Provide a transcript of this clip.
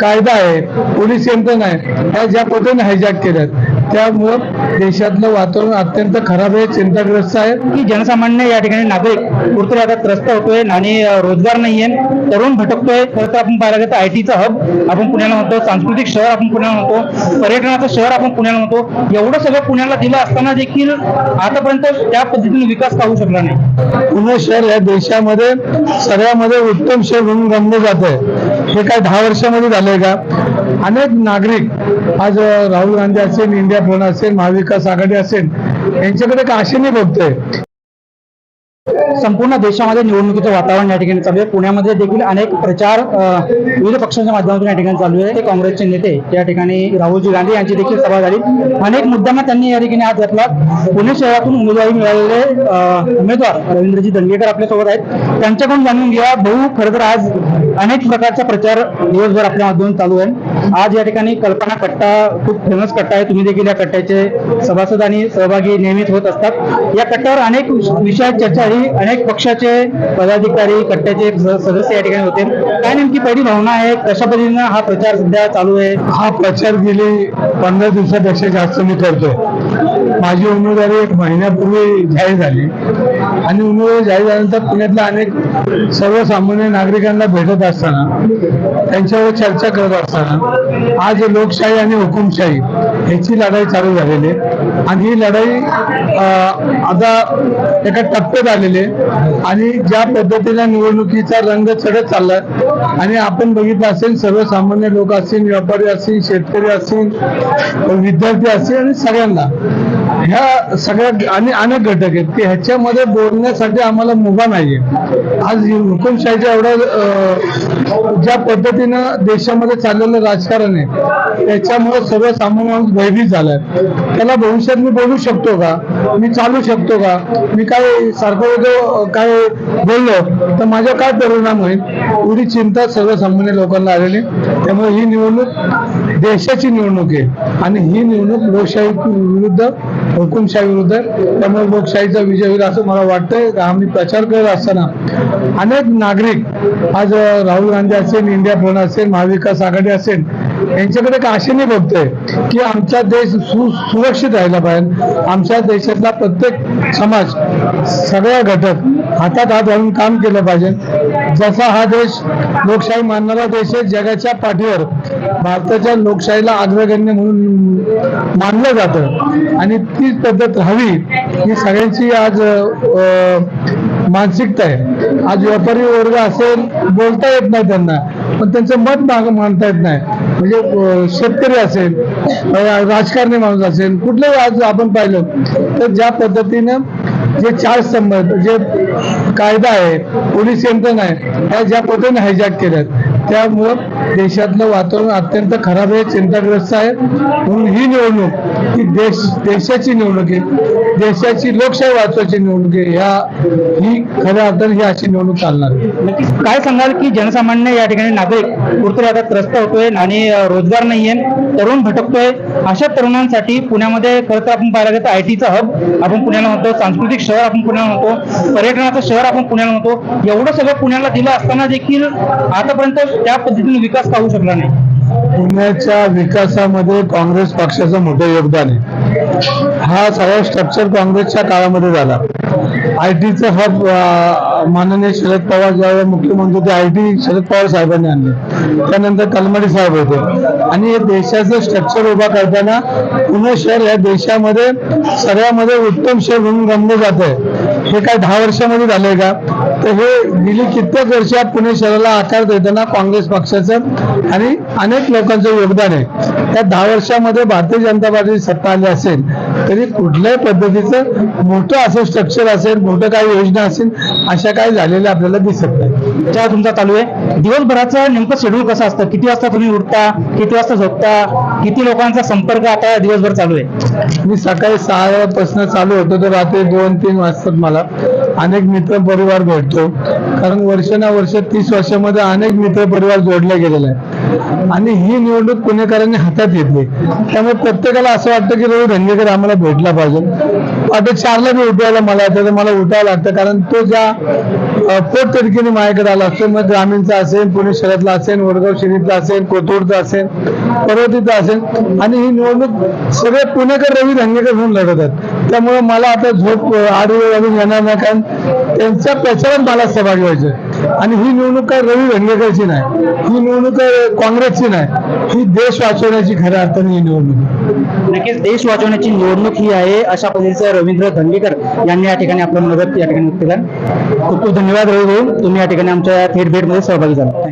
कायदा आहे पोलीस यंत्रणा आहे त्या ज्या पद्धतीने हायजॅक केल्यात. त्यामुळं देशातलं वातावरण अत्यंत खराब आहे चिंताग्रस्त आहे. की जनसामान्य या ठिकाणी नागरिक आता त्रस्त होतोय आणि रोजगार नाहीये. तरुण भटकतोय. खरं तर आपण पाहायला गेलं तर आय टीचं हब आपण पुण्याला म्हणतो सांस्कृतिक शहर आपण पुण्याला म्हणतो पर्यटनाचं शहर आपण पुण्याला म्हणतो. एवढं सगळं पुण्याला दिलं असताना देखील आतापर्यंत त्या पद्धतीने विकास होऊ शकला नाही. पुणे शहर या देशामध्ये सगळ्यामध्ये उत्तम शहर म्हणून गणलं जात आहे हे काय दहा वर्षामध्ये झालंय का? अनेक नागरिक आज राहुल गांधी असेल इंडिया फोन असेल महाविकास आघाडी असेल यांच्याकडे का आशेने बघतोय. संपूर्ण देशामध्ये निवडणुकीचं वातावरण या ठिकाणी चालू आहे. पुण्यामध्ये देखील अनेक प्रचार विविध पक्षांच्या माध्यमातून या ठिकाणी चालू आहे. ते काँग्रेसचे नेते या ठिकाणी राहुलजी गांधी यांची देखील सभा झाली. अनेक मुद्द्यांना त्यांनी या ठिकाणी हात घातला. पुणे शहरातून उमेदवारी मिळालेले उमेदवार रवींद्रजी दंगेकर आपल्यासोबत आहेत. त्यांच्याकडून जाणून घ्या भाऊ खरं तर आज अनेक प्रकारचा प्रचार दिवसभर आपल्या माध्यमातून चालू आहे. आज या ठिकाणी कल्पना कट्टा खूप फेमस कट्टा आहे. तुम्ही देखील या कट्ट्याचे सभासद आणि सहभागी नियमित होत असतात. या कट्ट्यावर अनेक विषयात चर्चा ही अनेक पक्षाचे पदाधिकारी कट्ट्याचे सदस्य या ठिकाणी होते. काय नेमकी पहिली भावना आहे? कशा पद्धतीनं हा प्रचार सध्या चालू आहे? हा प्रचार गेली पंधरा दिवसापेक्षा जास्त मी करतोय. माझी उमेदवारी एक महिन्यापूर्वी जाहीर झाली. आणि उमेदवारी जाहीर झाल्यानंतर पुण्यातल्या अनेक सर्वसामान्य नागरिकांना भेटत असताना त्यांच्यावर चर्चा करत असताना आज लोकशाही आणि हुकुमशाही ह्याची लढाई चालू झालेली आहे. आणि ही लढाई आता एका टप्प्यात आलेली आहे. आणि ज्या पद्धतीने निवडणुकीचा रंग चढत चाललाय आणि आपण बघितलं असेल सर्वसामान्य लोक असतील व्यापारी असतील शेतकरी असतील विद्यार्थी असतील आणि सगळ्यांना. ह्या सगळ्या आणि अनेक घटक आहेत की ह्याच्यामध्ये बोलण्यासाठी आम्हाला मुभा नाहीये. आज हुकुमशाहीच्या एवढ्या ज्या पद्धतीनं देशामध्ये चाललेलं राजकारण आहे त्याच्यामुळे सर्वसामान्य माणूस भयभीत झालाय. त्याला भविष्यात मी बोलू शकतो का? मी चालू शकतो का? मी काय सारखं काय बोललो तर माझ्या काय परिणाम होईल? एवढी चिंता सर्वसामान्य लोकांना आलेली. त्यामुळे ही निवडणूक देशाची निवडणूक आहे. आणि ही निवडणूक लोकशाही विरुद्ध हुकुमशाही विरुद्ध आहे. त्यामुळे लोकशाहीचा विजय होईल असं मला वाटतंय. आम्ही प्रचार करत असताना अनेक नागरिक आज राहुल गांधी असेल इंडिया फ्रंट असेल महाविकास आघाडी असेल यांच्याकडे का आशेने बघतोय की आमचा देश सु सुरक्षित राहिला पाहिजे. आमच्या देशातला प्रत्येक समाज सगळ्या घटक हातात हात घालून काम केलं पाहिजे. जसा हा देश लोकशाही मानणारा देश आहे जगाच्या पाठीवर भारताच्या लोकशाहीला अग्रगण्य म्हणून मानलं जातं. आणि तीच पद्धत हवी ही सगळ्यांची आज अं, मानसिकता आहे. आज व्यापारी वर्ग असेल बोलता येत नाही त्यांना. पण त्यांचं मत माग मानता येत नाही. म्हणजे शेतकरी असेल राजकारणी माणूस असेल कुठलंही आज आपण पाहिलं तर ज्या पद्धतीनं जे चार स्तंभ आहेत, जे कायदा आहे पोलीस यंत्रणा आहे ह्या ज्या पद्धतीने हायजॅक केल्यात त्यामुळं देशातलं वातावरण अत्यंत खराब आहे चिंताग्रस्त आहे. म्हणून ही निवडणूक ही देश देशाची निवडणूक आहे. देशाची लोकशाही वाचवायची निवडणूक आहे. ह्या ही खऱ्या अर्थाने ही अशी निवडणूक चालणार आहे. काय सांगाल की जनसामान्य या ठिकाणी नागरिक पूर्तवादात त्रस्त होतोय आणि रोजगार नाहीये तरुण भटकतोय. अशा तरुणांसाठी पुण्यामध्ये खरं तर आपण पाहायला गेलं तर आय टीचा हब आपण पुण्याला म्हणतो सांस्कृतिक शहर आपण पुण्याला म्हणतो पर्यटनाचं शहर आपण पुण्याला म्हणतो. एवढं सगळं पुण्याला दिलं असताना देखील आतापर्यंत त्या पद्धतीने विकास का होऊ शकला नाही. पुण्याच्या विकासामध्ये काँग्रेस पक्षाचं मोठं योगदान आहे. हा सगळा स्ट्रक्चर काँग्रेसच्या काळामध्ये झाला. आय टीचं हब माननीय शरद पवार ज्यावेळेला मुख्यमंत्री होते आय टी शरद पवार साहेबांनी आणले. त्यानंतर कलमडी साहेब होते. आणि हे देशाचं स्ट्रक्चर उभा करताना पुणे शहर या देशामध्ये सगळ्यामध्ये उत्तम शहर म्हणून गमलं जात आहे हे काय दहा वर्षामध्ये झालंय का? तर हे गेली कित्येक वर्ष पुणे शहराला आकार देताना काँग्रेस पक्षाचं आणि अनेक लोकांचं योगदान आहे. त्या दहा वर्षामध्ये भारतीय जनता पार्टी सत्ता आली असेल तरी कुठल्याही पद्धतीचं मोठं असं स्ट्रक्चर असेल मोठं काही योजना असेल अशा काही झालेल्या आपल्याला दिसत नाही. प्रचार तुमचा चालू आहे. दिवसभराचं नेमकं शेड्यूल कसं असतं? किती वाजता तुम्ही उठता? किती वाजता झोपता? किती लोकांचा संपर्क आता दिवसभर चालू आहे? मी सकाळी सहा वाजपासून चालू होतो तर रात्री दोन तीन वाजतात मला. अनेक मित्र परिवार भेटतो कारण वर्षानुवर्ष तीस वर्षामध्ये अनेक मित्र परिवार जोडले गेलेले आहे आणि ही निवडणूक पुणेकरांनी हातात घेतली. त्यामुळे प्रत्येकाला असं वाटतं की रवी धंगेकर आम्हाला भेटला पाहिजे. आता चारला मी उठायला मला येतं तर मला उठायला लागतं. कारण तो ज्या अ, पोटतिडकीने माझ्याकडे आला असतो मग ग्रामीणचा असेल पुणे शहरातला असेल वडगाव शरीफचा असेल कोथरूडचा असेल पर्वतीचा असेल. आणि ही निवडणूक सगळे पुणेकर रवी धंगेकर म्हणून लढत आहेत. त्यामुळे मला आता झोप आडवे अजून येणार नाही कारण त्यांच्या प्रचारात मला सहभागी व्हायचं आणि ही निवडणूक काय रवी धंगेकरची नाही. ही निवडणूक काय काँग्रेसची नाही. ही देश वाचवण्याची खऱ्या अर्थाने ही निवडणूक नक्कीच देश वाचवण्याची निवडणूक ही आहे. अशा पद्धतीचं रवींद्र धंगेकर यांनी या ठिकाणी आपलं मदत या ठिकाणी व्यक्त केलं. खूप खूप धन्यवाद रवी भाऊ. तुम्ही या ठिकाणी आमच्या थेट भेटमध्ये सहभागी झाला.